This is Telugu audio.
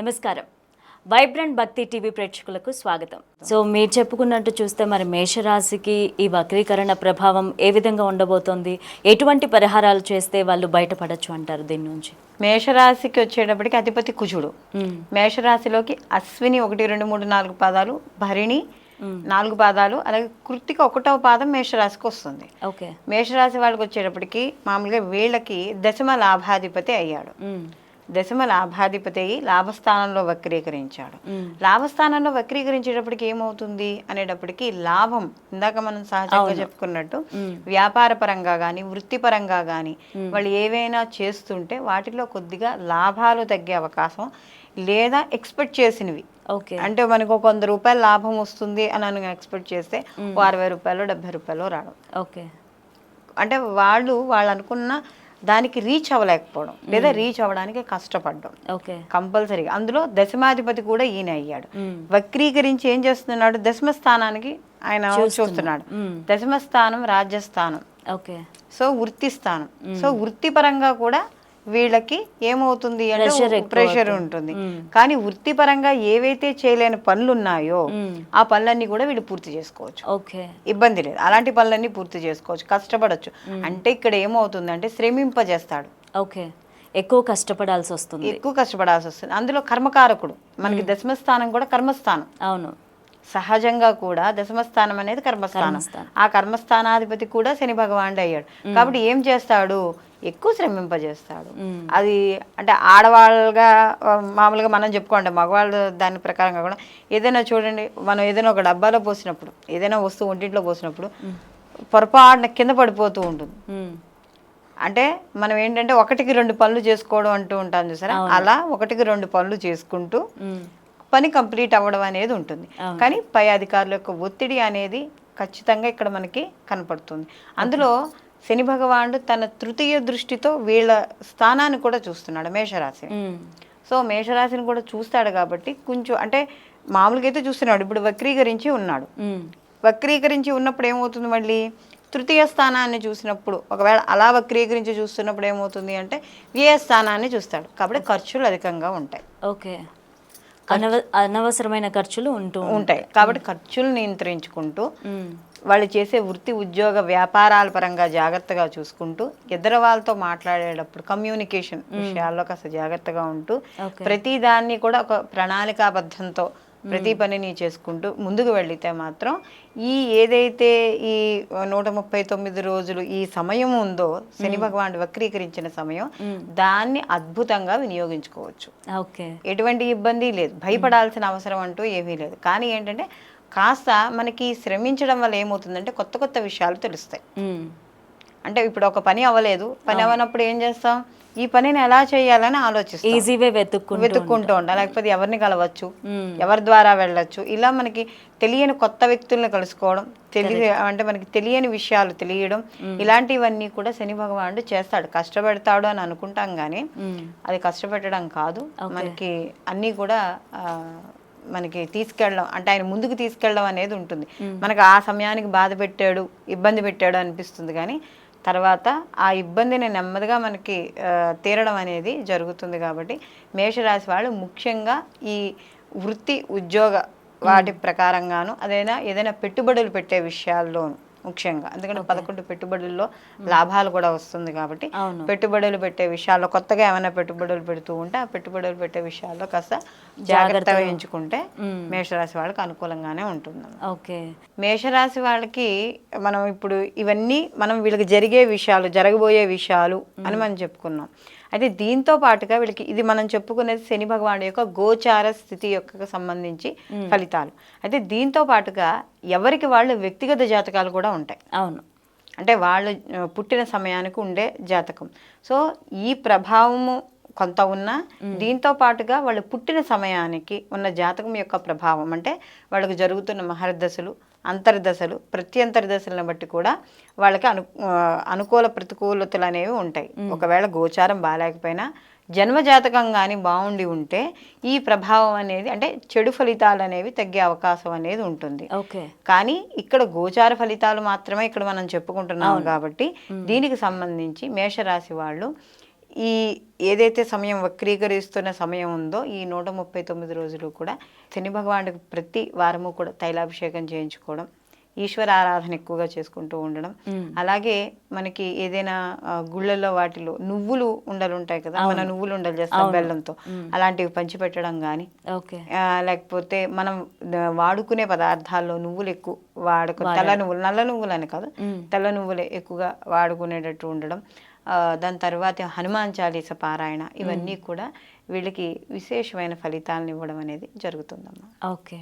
నమస్కారం. వైబ్రెంట్ భక్తి టీవీ ప్రేక్షకులకు స్వాగతం. సో మీరు చెప్పుకున్నట్టు చూస్తే మరి మేషరాశికి ఈ వక్రీకరణ ప్రభావం ఏ విధంగా ఉండబోతోంది? ఎటువంటి పరిహారాలు చేస్తే వాళ్ళు బయటపడచ్చు అంటారు దీని నుంచి? మేషరాశికి వచ్చేటప్పటికి అధిపతి కుజుడు. మేషరాశిలోకి అశ్విని ఒకటి రెండు మూడు నాలుగు పాదాలు భరిణి నాలుగు పాదాలు అలాగే కృత్తిక ఒకటవ పాదం మేషరాశికి వస్తుంది. ఓకే. మేషరాశి వాళ్ళకి వచ్చేటప్పటికి మామూలుగా వీళ్ళకి దశమ లాభాధిపతి అయ్యాడు. దశమ లాభాధిపతి లాభస్థానంలో వక్రీకరించాడు. లాభస్థానంలో వక్రీకరించేటప్పటికి ఏమవుతుంది? అనేటప్పటికి లాభం ఇందాక మనం సహజంగా చెప్పుకున్నట్టు వ్యాపార పరంగా కానీ వృత్తిపరంగా కానీ వాళ్ళు ఏవైనా చేస్తుంటే వాటిలో కొద్దిగా లాభాలు తగ్గే అవకాశం లేదా ఎక్స్పెక్ట్ చేసినవి. ఓకే. అంటే మనకు ఒక వంద రూపాయలు లాభం వస్తుంది అని అని ఎక్స్పెక్ట్ చేస్తే అరవై రూపాయలు డెబ్బై రూపాయలు రావడం. ఓకే. అంటే వాళ్ళు వాళ్ళు అనుకున్న దానికి రీచ్ అవ్వలేకపోవడం లేదా రీచ్ అవ్వడానికి కష్టపడడం. ఓకే. కంపల్సరీగా అందులో దశమాధిపతి కూడా ఈయన అయ్యాడు. వక్రీకరించి ఏం చేస్తున్నాడు? దశమ స్థానానికి ఆయన చూస్తున్నాడు. దశమ స్థానం రాజ్యస్థానం ఓకే. సో వృత్తి స్థానం. సో వృత్తిపరంగా కూడా వీళ్ళకి ఏమవుతుంది అంటే ప్రెషర్. ఉంటుంది. మ్మ్. కానీ వృత్తిపరంగా ఏవైతే చేయలేని పనులు ఉన్నాయో మ్మ్. ఆ పనులన్నీ కూడా వీళ్ళు పూర్తి చేసుకోవచ్చు. ఓకే ఇబ్బంది లేదు. అలాంటి పనులన్నీ పూర్తి చేసుకోవచ్చు. కష్టపడవచ్చు అంటే ఇక్కడ ఏమవుతుంది అంటే శ్రమింపజేస్తాడు. ఓకే ఎక్కువ కష్టపడాల్సి వస్తుంది. ఎక్కువ కష్టపడాల్సి వస్తుంది. అందులో కర్మకారకుడు. మనకి దశమ స్థానం కూడా కర్మస్థానం. అవును. సహజంగా కూడా దశమస్థానం అనేది కర్మస్థానం. కర్మస్థానం. ఆ కర్మస్థానాధిపతి కూడా శని భగవానుడు అయ్యాడు. కాబట్టి ఏం చేస్తాడు? ఎక్కువ శ్రమింపజేస్తాడు. అది అంటే ఆడవాళ్ళగా మామూలుగా మనం చెప్పుకోండి మగవాళ్ళు దాని ప్రకారంగా కూడా ఏదైనా చూడండి మనం ఏదైనా ఒక డబ్బాలో పోసినప్పుడు ఏదైనా వస్తువు ఒంటింట్లో పోసినప్పుడు పొరపాటున కింద పడిపోతూ ఉంటుంది. అంటే మనం ఏంటంటే ఒకటికి రెండు పనులు చేసుకోవడం అంటూ ఉంటాం చూసారా అలా ఒకటికి రెండు పనులు చేసుకుంటూ. పని కంప్లీట్ అవ్వడం అనేది ఉంటుంది. కానీ పై అధికారుల యొక్క ఒత్తిడి అనేది ఖచ్చితంగా ఇక్కడ మనకి కనపడుతుంది అందులో శని భగవానుడు తన తృతీయ దృష్టితో వీళ్ళ స్థానాన్ని కూడా చూస్తున్నాడు మేషరాశిని. సో మేషరాశిని కూడా చూస్తాడు కాబట్టి కొంచెం అంటే మామూలుగా అయితే చూస్తున్నాడు ఇప్పుడు వక్రీకరించి ఉన్నాడు. వక్రీకరించి ఉన్నప్పుడు ఏమవుతుంది మళ్ళీ? తృతీయ స్థానాన్ని చూసినప్పుడు ఒకవేళ అలా వక్రీకరించి చూస్తున్నప్పుడు ఏమవుతుంది అంటే వ్యయ స్థానాన్ని చూస్తాడు. కాబట్టి ఖర్చులు అధికంగా ఉంటాయి. ఓకే. అనవ అనవసరమైన ఖర్చులు ఉంటూ ఉంటాయి. కాబట్టి ఖర్చులు నియంత్రించుకుంటూ. వాళ్ళు చేసే వృత్తి ఉద్యోగ వ్యాపారాల పరంగా జాగ్రత్తగా చూసుకుంటూ ఇద్దరు వాళ్ళతో మాట్లాడేటప్పుడు కమ్యూనికేషన్ విషయాల్లో కాస్త జాగ్రత్తగా ఉంటూ. ప్రతి దాన్ని కూడా ఒక ప్రణాళికాబద్ధంతో ప్రతి పనిని చేసుకుంటూ ముందుకు వెళితే మాత్రం ఈ ఏదైతే ఈ నూట ముప్పై తొమ్మిది రోజులు ఈ సమయం ఉందో శని భగవానుడు వక్రీకరించిన సమయం దాన్ని అద్భుతంగా వినియోగించుకోవచ్చు. ఎటువంటి ఇబ్బంది లేదు. భయపడాల్సిన అవసరం అంటూ ఏమీ లేదు. కానీ ఏంటంటే కాస్త మనకి శ్రమించడం వల్ల ఏమవుతుందంటే కొత్త కొత్త విషయాలు తెలుస్తాయి. అంటే ఇప్పుడు ఒక పని అవ్వలేదు. పని అవ్వనప్పుడు ఏం చేస్తాం? ఈ పనిని ఎలా చేయాలని ఆలోచిస్తాం. ఈజీ వే వెతుక్కుంటూ ఉండాలి. లేకపోతే ఎవరిని కలవచ్చు. ఎవరి ద్వారా వెళ్ళొచ్చు? ఇలా మనకి తెలియని కొత్త వ్యక్తుల్ని కలుసుకోవడం తెలియ అంటే మనకి తెలియని విషయాలు తెలియడం ఇలాంటివన్నీ కూడా శని భగవానుడు చేస్తాడు. కష్టపెడతాడు అని అనుకుంటాం కానీ. అది కష్టపెట్టడం కాదు. మనకి అన్నీ కూడా ఆ, మనకి తీసుకెళ్ళడం అంటే ఆయన ముందుకు తీసుకెళ్ళడం అనేది ఉంటుంది. మనకు ఆ సమయానికి బాధ పెట్టాడు ఇబ్బంది పెట్టాడు అనిపిస్తుంది కానీ తర్వాత ఆ ఇబ్బందిని నెమ్మదిగా మనకి తీరడం అనేది జరుగుతుంది కాబట్టి మేషరాశి వాళ్ళు ముఖ్యంగా ఈ వృత్తి ఉద్యోగ వాటి ప్రకారంగాను అదైనా ఏదైనా పెట్టుబడులు పెట్టే విషయాల్లోను ముఖ్యంగా. ఎందుకంటే పదకొండు పెట్టుబడుల్లో లాభాలు కూడా వస్తుంది కాబట్టి పెట్టుబడులు పెట్టే విషయాల్లో కొత్తగా ఏమైనా పెట్టుబడులు పెడుతూ ఉంటే ఆ పెట్టుబడులు పెట్టే విషయాల్లో కాస్త జాగ్రత్త వహించుకుంటే మ్మ్. మేషరాశి వాళ్ళకి అనుకూలంగానే ఉంటుంది ఓకే. మేషరాశి వాళ్ళకి మనం ఇప్పుడు ఇవన్నీ మనం వీళ్ళకి జరిగే విషయాలు జరగబోయే విషయాలు అని మనం చెప్పుకున్నాం. అయితే దీంతో పాటుగా వీళ్ళకి ఇది మనం చెప్పుకునేది శని భగవానుడి యొక్క గోచార స్థితి యొక్క సంబంధించి ఫలితాలు. అయితే దీంతో పాటుగా ఎవరికి వాళ్ళు వ్యక్తిగత జాతకాలు కూడా ఉంటాయి. అవును. అంటే వాళ్ళు పుట్టిన సమయానికి ఉండే జాతకం. సో ఈ ప్రభావము కొంత ఉన్నా దీంతో పాటుగా వాళ్ళు పుట్టిన సమయానికి ఉన్న జాతకం యొక్క ప్రభావం అంటే వాళ్ళకు జరుగుతున్న మహర్దశలు అంతర్దశలు ప్రత్యంతర దశలను బట్టి కూడా వాళ్ళకి అను అనుకూల ప్రతికూలతలు అనేవి ఉంటాయి. ఒకవేళ గోచారం బాగాలేకపోయినా జన్మజాతకం కానీ బాగుండి ఉంటే ఈ ప్రభావం అనేది అంటే చెడు ఫలితాలు అనేవి తగ్గే అవకాశం అనేది ఉంటుంది. ఓకే. కానీ ఇక్కడ గోచార ఫలితాలు మాత్రమే ఇక్కడ మనం చెప్పుకుంటున్నాం కాబట్టి దీనికి సంబంధించి మేషరాశి వాళ్ళు ఈ ఏదైతే సమయం వక్రీకరిస్తున్న సమయం ఉందో ఈ నూట ముప్పై తొమ్మిది రోజులు కూడా శని భగవానుడికి ప్రతి వారము కూడా తైలాభిషేకం చేయించుకోవడం ఈశ్వర ఆరాధన ఎక్కువగా చేసుకుంటూ ఉండడం. అలాగే మనకి ఏదైనా గుళ్ళల్లో వాటిలో నువ్వులు ఉండలు ఉంటాయి కదా మన నువ్వులు ఉండలు చేస్తాం బెల్లంతో. అలాంటివి పంచిపెట్టడం కానీ లేకపోతే మనం వాడుకునే పదార్థాల్లో నువ్వులు ఎక్కువ వాడుకు తెల్ల నువ్వులు నల్ల నువ్వులు అని కాదు తెల్ల నువ్వులే ఎక్కువగా వాడుకునేటట్టు ఉండడం. దాని తర్వాత హనుమాన్ చాలీస పారాయణ ఇవన్నీ కూడా వీళ్ళకి విశేషమైన ఫలితాలను ఇవ్వడం అనేది జరుగుతుందమ్మా. ఓకే.